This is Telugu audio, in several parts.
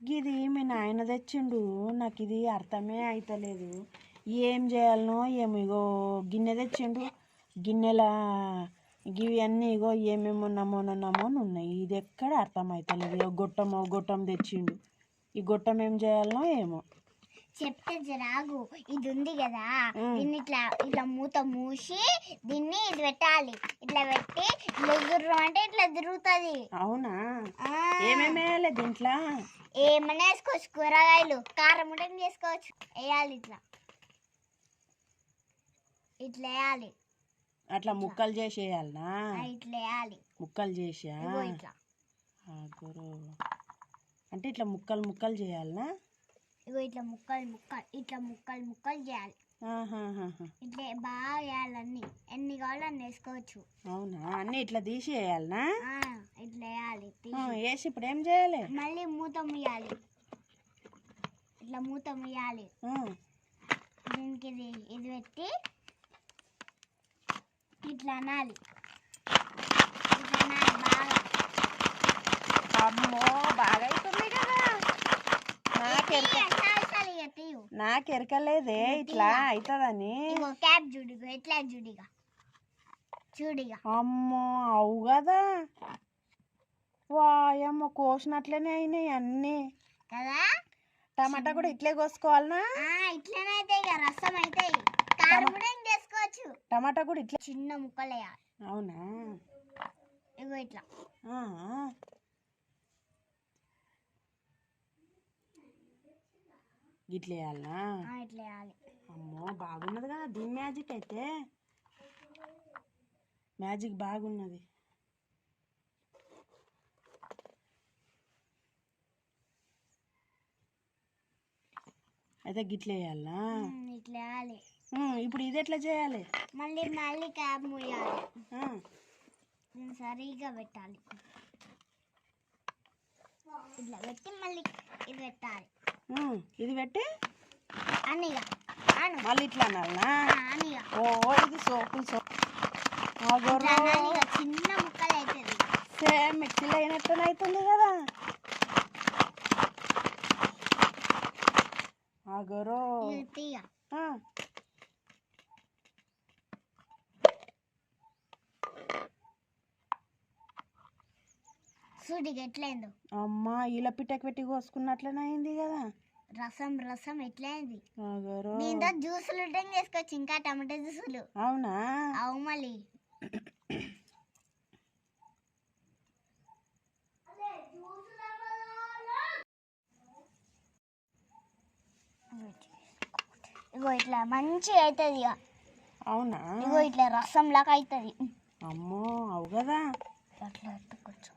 ఇది మీ నాయన తెచ్చిండు. నాకు ఇది అర్థమే అవుతలేదు ఏం చేయాలనో ఏమో ఇగో గిన్నె తెచ్చిండు. గిన్నెల ఇవి అన్నీ ఇగో ఏమేమో నమోన నమోన ఉన్నాయి. ఇది ఎక్కడ అర్థం అవుతలేదు గొట్టం గొట్టం తెచ్చిండు. ఈ గొట్టం ఏం చేయాలనో ఏమో. చెప్తే జరాగు ఇది ఉంది కదా. దీన్ని ఇట్లా ఇట్లా మూత మూసి దీన్ని ఇది పెట్టాలి. ఇట్లా పెట్టి ఇట్లా అంటే ఇట్లా తిరుగుతుంది. అవునా? ఏమేమి దీంట్లో? ఏమైనా వేసుకోవచ్చు కూరగాయలు. కారం కూడా చేసుకోవచ్చు? వేయాలి ఇట్లా. ఇట్లా వేయాలి. అట్లా ముక్కలు చేసి వేయాలనా ఆ, ఇట్లా వేయాలి. ముక్కలు చేసా. అంటే ఇట్లా ముక్కలు ముక్కలు చేయాలనా? ఇగో ఇట్లా ముక్కలు ముక్కలు ఇట్లా ముక్కలు ముక్కలు చేయాలి. ఇట్లా బాగా వేయాలి అన్ని. ఎన్ని కావాలో అన్ని వేసుకోవచ్చు. అవునా? అన్నీ ఇట్లా తీసి వేయాలనా ఇట్లా వేయాలి వేసి ఇప్పుడు ఏం చేయాలి? మళ్ళీ మూత ముయ్యాలి. ఇట్లా మూత ముయ్యాలి. దీనికి ఇది ఇది పెట్టి ఇట్లా అనాలి. ఇట్లా అనాలి బాగా. అమ్మో బాగా అవుతుంది కదా. చాలు ఇక తీయు నాకెరకలేదే ఇట్లా అవుతుందని క్యాప్ చూడిగో ఎట్లా చూడిగా? చూడిగా. అమ్మో అవు కదా వాయమ్మ కోసినట్లనే అయినాయి అన్నీ. కదా? టమాటా కూడా ఇట్లే కోసుకోవాలనా? ఇట్లనే అయితే ఇక రసం అయితే కారం కూడా ఏం చేసుకోవచ్చు? టమాటా కూడా ఇట్లే. చిన్న ముక్కలు అవునా? ఇగో ఇట్లా. ఇట్లా వేయాలనా ఇట్లా వేయాలి అమ్మో బాగున్నది కదా దీని మ్యాజిక్ అయితే. మ్యాజిక్ బాగున్నది. అయితే గిట్ల వేయాలా ఉమ్, ఇట్లా వేయాలి ఇప్పుడు ఇది ఎట్లా చేయాలి? మళ్ళీ మళ్ళీ ఆ, దీన్ని సరిగా పెట్టాలి. ఇట్లా పెట్టి మళ్ళీ ఇది పెట్టాలి. ఇది పెట్టి అనిగా అను మళ్ళీ ఇట్లా అనాలనా ఆ, అనిగా ఓ ఇది సోపు సోపు ఇట్లా అనాలిగా చిన్న ముక్కలు అవుతుంది సేమ్ మిక్సీలో అయినట్టు అవుతుంది కదా ఆగరో చూడిగా ఎట్లయిందో అమ్మా ఇలా పిట్టకి పెట్టి కోసుకున్నట్లనే అయింది కదా. రసం రసం ఎట్లయింది దీంతో జ్యూసులు ఉంటే చేసుకోవచ్చు ఇంకా టమాటా జ్యూసులు. అవునా? అవు మళ్ళీ. ఇగో ఇట్లా మంచి అవుతుంది ఇక అవునా? ఇగో ఇట్లా రసం లాగా అవుతుంది అమ్మో అవు కదా. అట్లా కొంచెం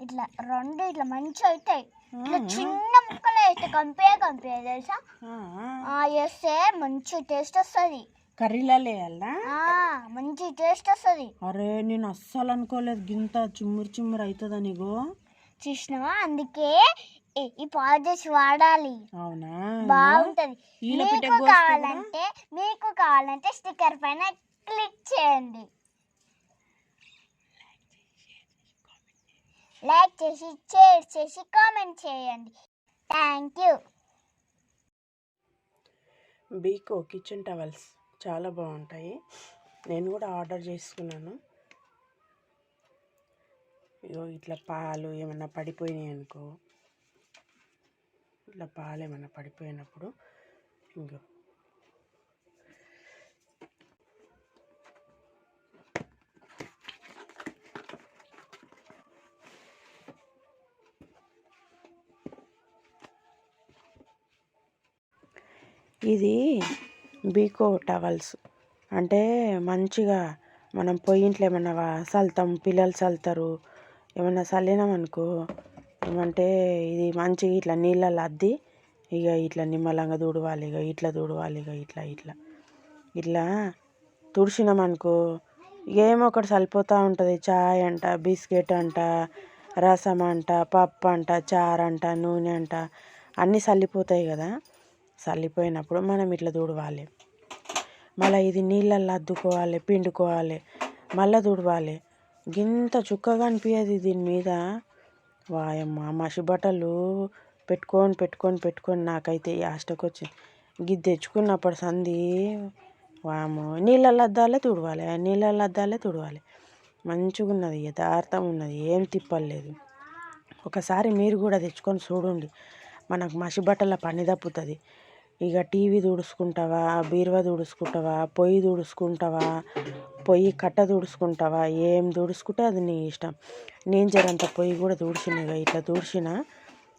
ఇట్లా రెండు ఇట్లా మంచిగా అవుతాయి. ఇట్లా చిన్న ముక్కలు వేస్తే కంపే కంపే తెలుసా? వేస్తే మంచి టేస్ట్ వస్తుంది. కర్రీలో వేయాలా? మంచి టేస్ట్ వస్తుంది. అరే నేను అస్సలు అనుకోలేదు గింత చుమ్మురు చుమ్మురు అవుతుందా నీకు చూసినావా? అందుకే ఈ- పాలిష్ వాడాలి. అవునా? బాగుంటది. మీకు? కావాలంటే మీకు కావాలంటే స్టిక్కర్ పైన క్లిక్ చేయండి. లైక్ చేసి షేర్ చేసి కామెంట్ చేయండి. Thank you. Beco kitchen towels చాలా బాగుంటాయి. నేను కూడా ఆర్డర్ చేసుకున్నాను. ఇగో ఇట్లా పాలు ఏమన్నా పడిపోయినాయి అనుకో. ఇట్లా పాలు ఏమన్నా పడిపోయినప్పుడు ఇంకో ఇది బీకో టవల్స్. అంటే మంచిగా మనం పొయ్యింట్లో ఏమన్నా చల్లుతాం పిల్లలు చల్లుతారు ఏమన్నా చల్లినామనుకో ఏమంటే ఇది మంచిగా ఇట్లా నీళ్ళల్లో అద్ది ఇక ఇట్లా నిమ్మలంగా తుడవాలి ఇక ఇట్లా తుడవాలి ఇక ఇట్లా ఇట్లా. ఇట్లా తుడిచినామనుకో ఏమో ఒకటి చల్లిపోతూ ఉంటుంది. చాయ్ అంట బిస్కెట్ అంట రసం అంట పప్పు అంట చారు అంట నూనె అంట అన్నీ చల్లిపోతాయి కదా. చల్లిపోయినప్పుడు మనం ఇట్లా తుడవాలి. మళ్ళీ ఇది నీళ్ళల్లో అద్దుకోవాలి పిండుకోవాలి మళ్ళీ తుడవాలి. గింత చుక్కగా అనిపించదు దీని మీద. వాయమ్మ మసి బట్టలు పెట్టుకొని పెట్టుకొని పెట్టుకొని నాకైతే యాస్టకు వచ్చింది గిది తెచ్చుకున్నప్పుడు సంది వాము నీళ్ళల్లో అద్దాలే తుడవాలి నీళ్ళల్లో అద్దాలే తుడవాలి. మంచిగా ఉన్నది యథార్థం ఉన్నది ఏం తిప్పలేదు. ఒకసారి మీరు కూడా తెచ్చుకొని చూడండి మనకు మసి బట్టల పని తప్పుతుంది. ఇక టీవీ తుడుచుకుంటావా బీరువా తుడుచుకుంటావా పొయ్యి తుడుచుకుంటావా పొయ్యి కట్ట తుడుచుకుంటావా ఏం తుడుచుకుంటే అది నీ ఇష్టం. నేను జరంత పొయ్యి కూడా తుడిచిన ఇక ఇట్లా తుడిచిన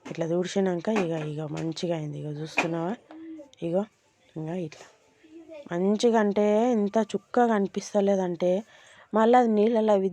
ఇట్లా తుడిచినాక ఇక ఇక మంచిగా అయింది. ఇక చూస్తున్నావా? ఇగో ఇంకా ఇట్లా. మంచిగా అంటే ఎంత చుక్కగా అనిపిస్తలేదంటే మళ్ళీ అది నీళ్ళలో వి-